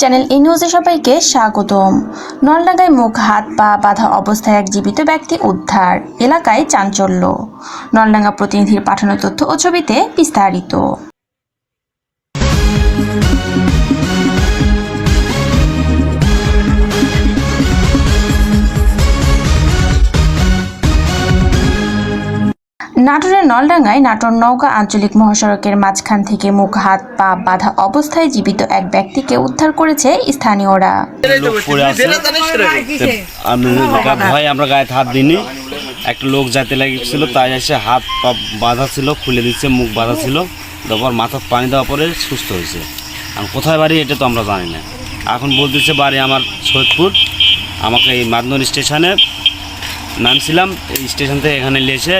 Channel এই নিউজে সবাইকে স্বাগতম। নলডাঙ্গায় মুখ, হাত, পা বাঁধা অবস্থায় এক জীবিত ব্যক্তি উদ্ধার, এলাকায় চাঞ্চল্য। নলডাঙ্গা প্রতিনিধির পাঠানো তথ্য ও ছবিতে বিস্তারিত। নাটোরের নলডাঙ্গায় নাটোর নৌকা আঞ্চলিক মহাসড়কের মাঝখান থেকে মুখ, হাত, পা বাঁধা অবস্থায় জীবিত এক ব্যক্তিকে উদ্ধার করেছে স্থানীয়রা। ভয় আমরা গায়ে হাত দিইনি। একটা লোক যাইতে লাগিয়েছিল তাই এসে হাত পা বাঁধা ছিল, খুলে দিচ্ছে, মুখ বাঁধা ছিল। তারপর মাথার পানি দেওয়ার পরে সুস্থ হয়েছে। আর কোথায় বাড়ি এটা তো আমরা জানি না। এখন বলতেছে বাড়ি আমার সৈয়দপুর। আমাকে এই মাদনর স্টেশনে নামছিলাম স্টেশন থেকে এখানে এসে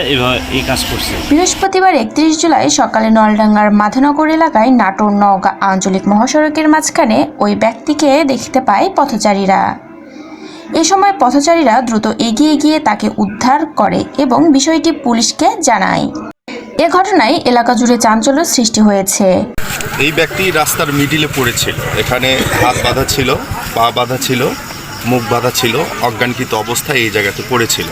এই কাজ করছে। বৃহস্পতিবার একত্রিশ জুলাই সকালে নলডাঙ্গার মাধনগর এলাকায় নাটোর নওগাঁ আঞ্চলিক মহাসড়কের মাঝখানে ওই ব্যক্তিকে দেখতে পায় পথচারীরা। এ সময় পথচারীরা দ্রুত এগিয়ে গিয়ে তাকে উদ্ধার করে এবং বিষয়টি পুলিশকে জানায়। এ ঘটনায় এলাকা জুড়ে চাঞ্চল্য সৃষ্টি হয়েছে। এই ব্যক্তি রাস্তার মিডিলে পড়েছিল। এখানে হাত বাঁধা ছিল পা বাঁধা ছিল। মুখ বাঁধা ছিল অজ্ঞানকৃত অবস্থায় এই জায়গাতে পড়েছিল।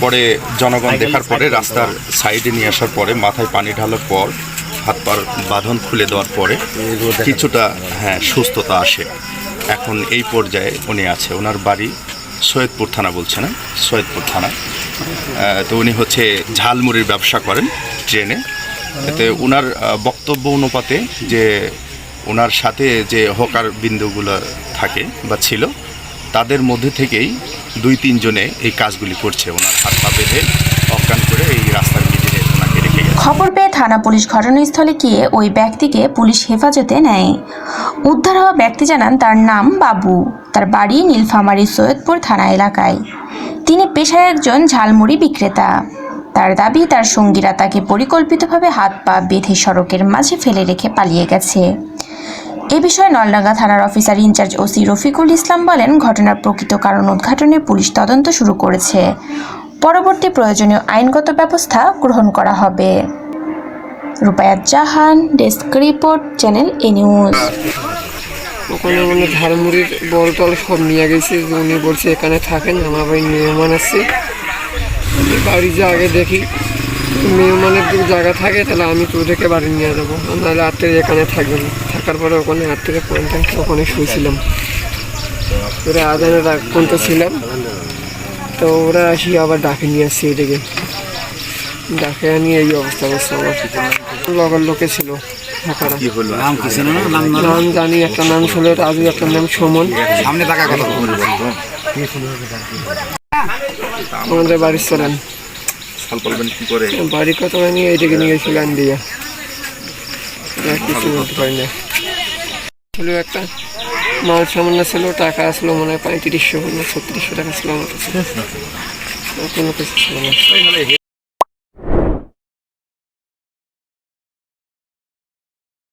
পরে জনগণ দেখার পরে রাস্তার সাইডে নিয়ে আসার পরে মাথায় পানি ঢালার পর হাত পার বাঁধন খুলে দেওয়ার পরে কিছুটা হ্যাঁ সুস্থতা আসে। এখন এই পর্যায়ে উনি আছে। ওনার বাড়ি সৈয়দপুর থানা বলছে না? সৈয়দপুর থানা। তো উনি হচ্ছে ঝালমুড়ির ব্যবসা করেন ট্রেনে। এতে ওনার বক্তব্য অনুপাতে যে ওনার সাথে যে হকার বিন্দুগুলো থাকে বা ছিল তাদের মধ্যে থেকেই দুই তিনজনে এই কাজগুলি করছে। ওনার হাত পা বেঁধে অজ্ঞান করে এই রাস্তার মিডিলে ওনাকে রেখে গেছে। খবর পেয়ে থানা পুলিশ ঘটনাস্থলে গিয়ে ওই ব্যক্তিকে পুলিশ হেফাজতে নেয়। উদ্ধার হওয়া ব্যক্তি জানান, তার নাম বাবু। তার বাড়ি নীলফামারী, সৈয়দপুর থানা এলাকায়। তিনি পেশায় একজন ঝালমুড়ি বিক্রেতা। তার দাবি, তার সঙ্গীরা তাকে পরিকল্পিতভাবে হাত পা বেঁধে সড়কের মাঝে ফেলে রেখে পালিয়ে গেছে। এ বিষয়ে নলডাঙ্গা থানার officer in charge OC Rafiqul Islam বলেন, ঘটনার প্রকৃত কারণ উদ্ঘাটনে পুলিশ তদন্ত শুরু করেছে। পরবর্তী প্রয়োজনীয় আইনগত ব্যবস্থা গ্রহণ করা হবে। Rupayat Jahan, desk report, channel A news. ওখানে মানে ঝালমুড়ির বল টল সব নিয়ে গেছে উনি বলছে এখানে থাকেন, আমার বাড়ি মেহমান আছে। বাড়ি যে আগে দেখি। মেহমানের যদি জায়গা থাকে তাহলে আমি তো ওদেরকে বাড়ি নিয়ে যাব। নাহলে রাত্রে এখানে থাকবেন থাকার পরে ওখানে রাত্রে পয়েন্ট ওখানে শুয়েছিলাম। ওরা আদানের রাগ পর্যন্ত ছিলাম? তো ওরা আসি আবার ডাকে নিয়ে আসছি এদিকে। ডাকে নিয়ে এই অবস্থা করছে আমার। লগর লোকে ছিল নাম জানি একটা নাম ছিল রাজু একটা নাম সুমন। সামনে টাকা কথা আমাদের বাড়ির চলেন সাল বলবেন কি করে? বাড়ি কত নিয়ে এইদিকে নিয়ে গান দিয়া। কিছু বলতে পারি না। ছিল একটা মাল সামান্য ছিল, টাকা আসলো মনে হয় পঁয়ত্রিশশো না ছত্রিশশো টাকা ছিল আমার কাছে। কোনো কিছু ছিল না।